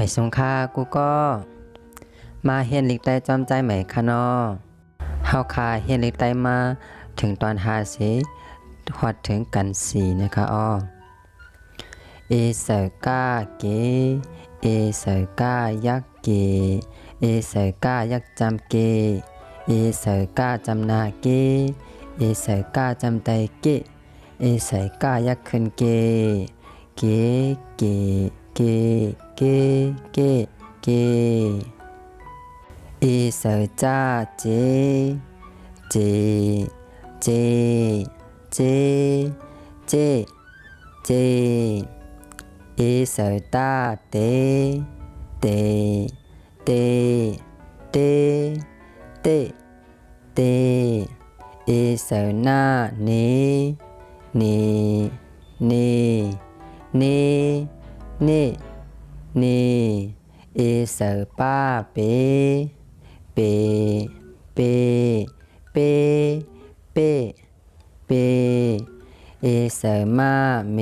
ไม่สงค่ากูก็ มาเฮียนลิกไตจอมใจไหมคะนอเฮาคาเฮียนลิกไตมาถึงตอนหาเสฮอดถึงกันสีนะคะอ้อเอเสกาเกเอเสก้ายักเกเอเสก้ายักจำเกเอเสก้าจำนาเกเอเสก้าจำไตเกเอเสก้ายักขึ้นเกเกเกเก เกเกเกเอเสจ้าเจเจเจเจเจเจเอเสตาเตเตเตเตเตเตเอเสนาเน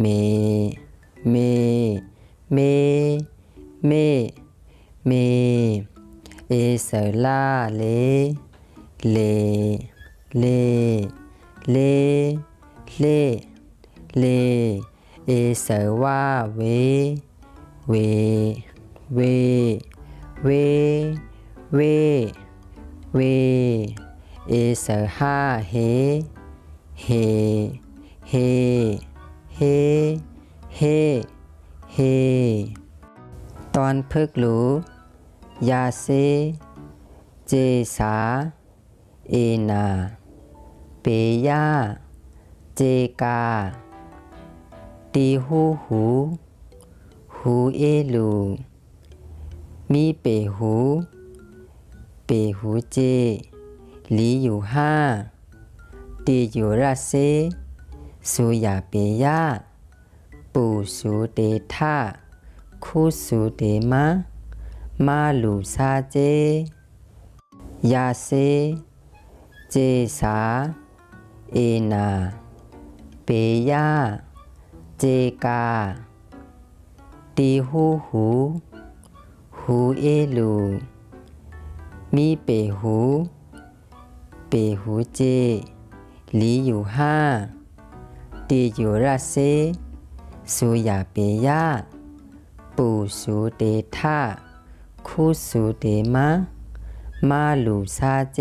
เนเนเนเน เอเสว่าเว เว เว เว เว เว เอเสห้าเฮ เฮ เฮ เฮ เฮ เฮ ตอนพึกหลูยาเซ เจสา เอนา เปยา เจกา ตีหูหู หูเอลู มีเปหู เปหูเจ หลีอยู่ห้า ตีอยู่ราเซสุยาเปยาปูสูเตท่าคูสูเตมะ มาลูซาเจ ยาเซ เจสา เอนา เปยา เจกา ตีหูหู หูเอลู มีเปหู เปหูเจ หลีอยู่ห้า ตีอยู่ราเซสุยาเปยาปูสูเตท่าคูสูเตมะ มาลูซาเจ